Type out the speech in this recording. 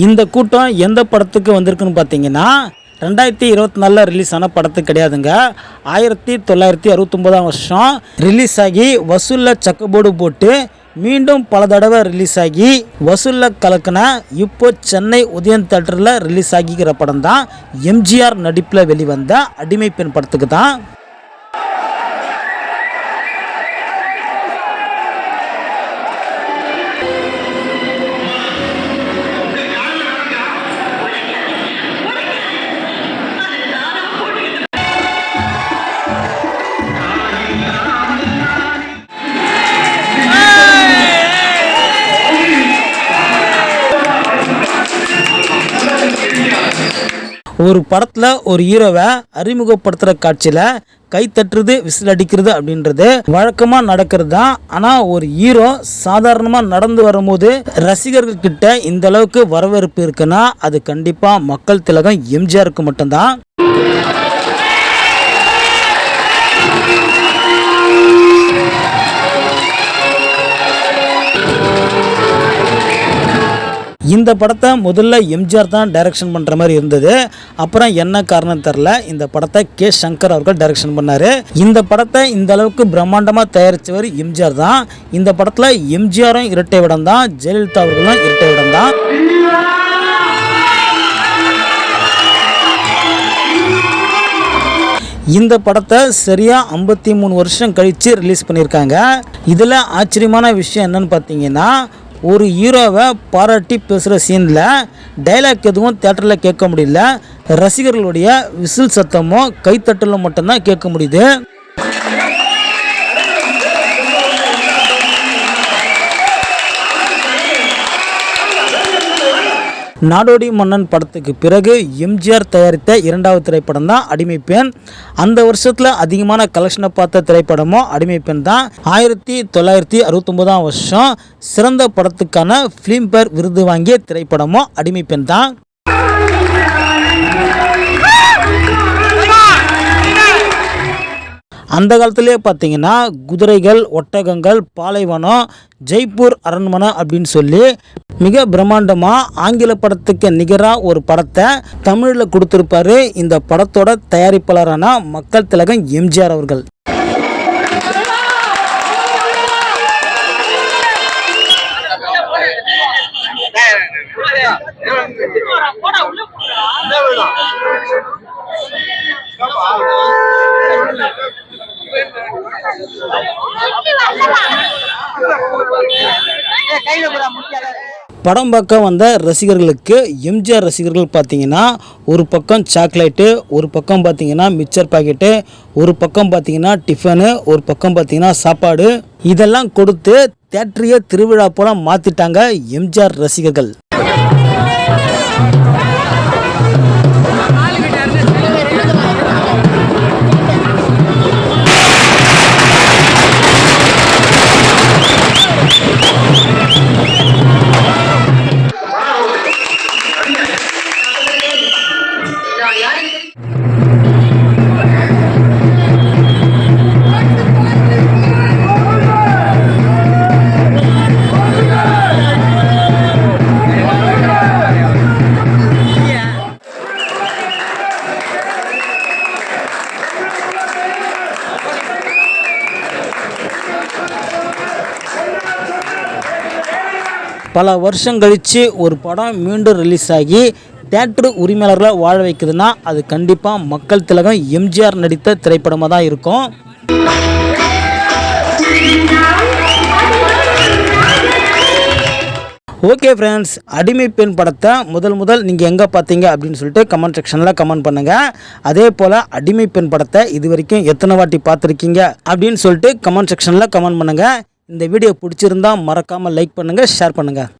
இந்த கூட்டம் எந்த படத்துக்கு வந்திருக்குன்னு பார்த்தீங்கன்னா ரெண்டாயிரத்தி இருபத்தி நாலில் ரிலீஸ் ஆன படத்துக்கு கிடையாதுங்க. ஆயிரத்தி தொள்ளாயிரத்தி அறுபத்தொம்போதாம் வருஷம் ரிலீஸ் ஆகி வசூலில் சக்கபோர்டு போட்டு மீண்டும் பல தடவை ரிலீஸ் ஆகி வசூலில் கலக்கின இப்போ சென்னை உதயன் தேட்டரில் ரிலீஸ் ஆகிக்கிற படம் தான் எம்ஜிஆர் நடிப்பில் வெளிவந்த அடிமை பெண் படத்துக்கு தான் ஒரு படத்தில் ஒரு ஹீரோவை அறிமுகப்படுத்துகிற காட்சியில் கை தட்டுறது விசில் அடிக்கிறது அப்படின்றது வழக்கமாக நடக்கிறது தான் ஆனால் ஒரு ஹீரோ சாதாரணமாக நடந்து வரும்போது ரசிகர்கள் கிட்ட இந்த அளவுக்கு வரவேற்பு இருக்குன்னா அது கண்டிப்பாக மக்கள் திலகம் எம்ஜிஆருக்கு மட்டும்தான். இந்த படத்தை முதல்ல எம்ஜிஆர் தான் டைரக்ஷன் பண்ணுற மாதிரி இருந்தது. அப்புறம் என்ன காரணம் தெரில இந்த படத்தை கே சங்கர் அவர்கள் டைரக்ஷன் பண்ணார். இந்த படத்தை இந்த அளவுக்கு பிரம்மாண்டமாக தயாரித்தவர் எம்ஜிஆர் தான். இந்த படத்தில் எம்ஜிஆரும் இரட்டை விடம் தான். ஜெயலலிதா அவர்களும் இரட்டை விடம் தான். இந்த படத்தை சரியாக ஐம்பத்தி மூணு வருஷம் கழித்து ரிலீஸ் பண்ணியிருக்காங்க. இதில் ஆச்சரியமான விஷயம் என்னன்னு பார்த்தீங்கன்னா ஒரு ஹீரோவை பாராட்டி பேசுகிற சீனில் டைலாக் எதுவும் தேட்டரில் கேட்க முடியல. ரசிகர்களுடைய விசில் சத்தமும் கைத்தட்டலும் மட்டும்தான் கேட்க முடியுது. நாடோடி மன்னன் படத்துக்கு பிறகு எம்ஜிஆர் தயாரித்த இரண்டாவது திரைப்படம் தான் அடிமை பெண். அந்த வருஷத்தில் அதிகமான கலெக்ஷனை பார்த்த திரைப்படமும் அடிமை பெண் தான். ஆயிரத்தி தொள்ளாயிரத்தி அறுபத்தொம்போதாம் வருஷம் சிறந்த படத்துக்கான ஃபிலிம்பேர் விருது வாங்கிய திரைப்படமும் அடிமை பெண் தான். அந்த காலத்திலே பார்த்தீங்கன்னா குதிரைகள் ஒட்டகங்கள் பாலைவனம் ஜெய்ப்பூர் அரண்மனை அப்படின்னு சொல்லி மிக பிரம்மாண்டமாக ஆங்கில படத்துக்கு நிகராக ஒரு படத்தை தமிழில் கொடுத்துருப்பாரு இந்த படத்தோட தயாரிப்பாளரான மக்கள் திலகம் எம்ஜிஆர் அவர்கள். படம் பார்க்க வந்த ரசிகர்களுக்கு எம்ஜிஆர் ரசிகர்கள் பார்த்தீங்கன்னா ஒரு பக்கம் சாக்லேட்டு ஒரு பக்கம் பார்த்தீங்கன்னா மிக்சர் பாக்கெட்டு ஒரு பக்கம் பார்த்தீங்கன்னா டிஃபனு ஒரு பக்கம் பார்த்தீங்கன்னா சாப்பாடு. இதெல்லாம் கொடுத்து தேட்டரிய திருவிழா போல மாற்றிட்டாங்க எம்ஜிஆர் ரசிகர்கள். பல வருஷம் கழித்து ஒரு படம் மீண்டும் ரிலீஸ் ஆகி தேட்ரு உரிமையாளர்களை வாழ வைக்குதுன்னா அது கண்டிப்பாக மக்கள் திலகம் எம்ஜிஆர் நடித்த திரைப்படமாக தான் இருக்கும். ஓகே ஃப்ரெண்ட்ஸ் அடிமை பெண் படத்தை முதல் முதல் நீங்கள் எங்கே பார்த்தீங்க அப்படின்னு சொல்லிட்டு கமெண்ட் செக்ஷனில் கமெண்ட் பண்ணுங்கள் அதே போல் அடிமை பெண் படத்தை இது வரைக்கும் எத்தனை வாட்டி பார்த்துருக்கீங்க அப்படின்னு சொல்லிட்டு கமெண்ட் செக்ஷனில் கமெண்ட் பண்ணுங்கள் இந்த வீடியோ பிடிச்சிருந்தா மறக்காமல் லைக் பண்ணுங்கள் ஷேர் பண்ணுங்கள்